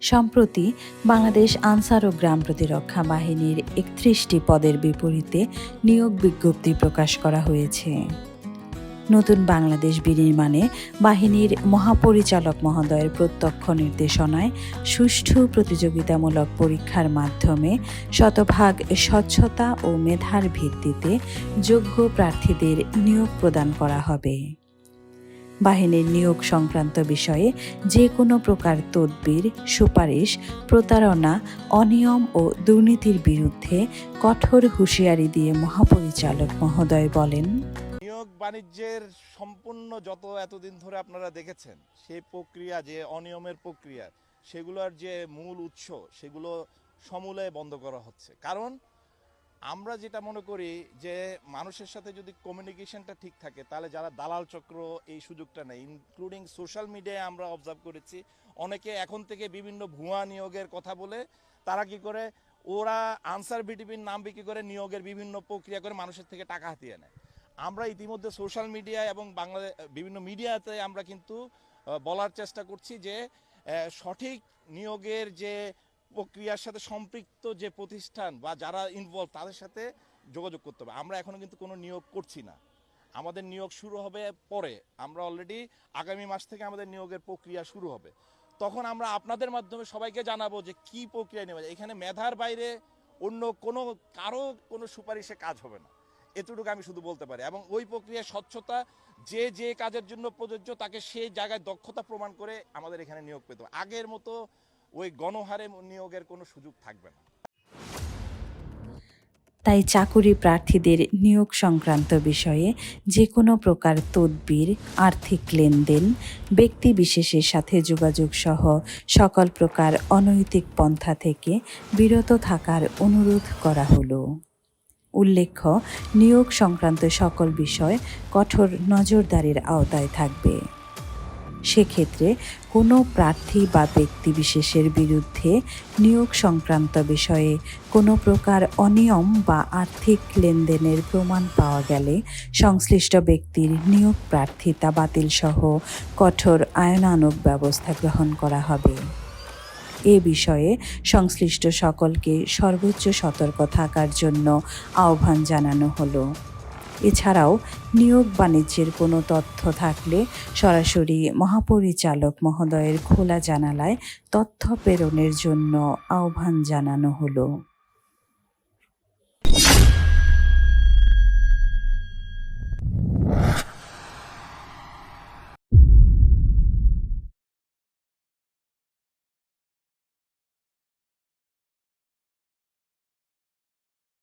সম্প্রতি বাংলাদেশ আনসার ও গ্রাম প্রতিরক্ষা বাহিনীর একত্রিশটি পদের বিপরীতে নিয়োগ বিজ্ঞপ্তি প্রকাশ করা হয়েছে। নতুন বাংলাদেশ বিনির্মাণে বাহিনীর মহাপরিচালক মহোদয়ের প্রত্যক্ষ নির্দেশনায় সুষ্ঠু প্রতিযোগিতামূলক পরীক্ষার মাধ্যমে শতভাগ স্বচ্ছতা ও মেধার ভিত্তিতে যোগ্য প্রার্থীদের নিয়োগ প্রদান করা হবে। বাহিনীর নিয়োগ সংক্রান্ত বিষয়ে যে কোনো প্রকার তদবির, সুপারিশ, প্রতারণা, অনিয়ম ও দুর্নীতির বিরুদ্ধে কঠোর হুঁশিয়ারি দিয়ে মহাপরিচালক মহোদয় বলেন। নিয়োগ বাণিজ্যের সম্পূর্ণ যত এতদিন ধরে আপনারা দেখেছেন, সেই প্রক্রিয়া যে অনিয়মের প্রক্রিয়া, সেগুলোর যে মূল উৎস, সেগুলো সমূলে বন্ধ করা হচ্ছে। কারণ আমরা যেটা মনে করি যে মানুষের সাথে যদি কমিউনিকেশনটা ঠিক থাকে, তাহলে যারা দালাল চক্র এই সুযোগটা নেই ইনক্লুডিং সোশ্যাল মিডিয়ায় আমরা অবজার্ভ করেছি, অনেকে এখন থেকে বিভিন্ন ভুয়া নিয়োগের কথা বলে, তারা কি করে, ওরা আনসার বিটিপির নাম বিক্রি করে নিয়োগের বিভিন্ন প্রক্রিয়া করে মানুষের থেকে টাকা হাতিয়ে নেয়। আমরা ইতিমধ্যে সোশ্যাল মিডিয়া এবং বাংলাদেশ বিভিন্ন মিডিয়াতে আমরা কিন্তু বলার চেষ্টা করছি যে সঠিক নিয়োগের যে প্রক্রিয়ার সাথে সম্পৃক্ত যে প্রতিষ্ঠান বা যারা ইনভলভ তাদের সাথে যোগাযোগ করতে হবে। আমরা এখনও কিন্তু কোনো নিয়োগ করছি না। আমাদের নিয়োগ শুরু হবে পরে। আমরা অলরেডি আগামী মাস থেকে আমাদের নিয়োগের প্রক্রিয়া শুরু হবে। তখন আমরা আপনাদের মাধ্যমে সবাইকে জানাব যে কি প্রক্রিয়া নেওয়া যায়। এখানে মেধার বাইরে অন্য কোনো, কারও কোনো সুপারিশে কাজ হবে না। এতটুকু আমি শুধু বলতে পারি। এবং ওই প্রক্রিয়া স্বচ্ছতা, যে যে কাজের জন্য প্রযোজ্য তাকে সেই জায়গায় দক্ষতা প্রমাণ করে আমাদের এখানে নিয়োগ পেতে হবে। আগের মতো ওই গণহারে নিয়োগের কোনো সুযোগ থাকবে না। তাই চাকুরি প্রার্থীদের নিয়োগ সংক্রান্ত বিষয়ে যে কোনো প্রকার তদবির, আর্থিক লেনদেন, ব্যক্তি বিশেষের সাথে যোগাযোগ সহ সকল প্রকার অনৈতিক পন্থা থেকে বিরত থাকার অনুরোধ করা হলো। উল্লেখ্য, নিয়োগ সংক্রান্ত সকল বিষয় কঠোর নজরদারির আওতায় থাকবে। সেক্ষেত্রে কোনো প্রার্থী বা ব্যক্তি বিশেষের বিরুদ্ধে নিয়োগ সংক্রান্ত বিষয়ে কোনো প্রকার অনিয়ম বা আর্থিক লেনদেনের প্রমাণ পাওয়া গেলে সংশ্লিষ্ট ব্যক্তির নিয়োগ প্রার্থিতা বাতিল সহ কঠোর আইনানুগ ব্যবস্থা গ্রহণ করা হবে। এ বিষয়ে সংশ্লিষ্ট সকলকে সর্বোচ্চ সতর্ক থাকার জন্য আহ্বান জানানো হলো। এছাড়াও নিয়োগ বাণিজ্যের কোনো তথ্য থাকলে সরাসরি মহাপরিচালক মহোদয়ের খোলা জানালায় তথ্য প্রেরণের জন্য আহ্বান জানানো হলো।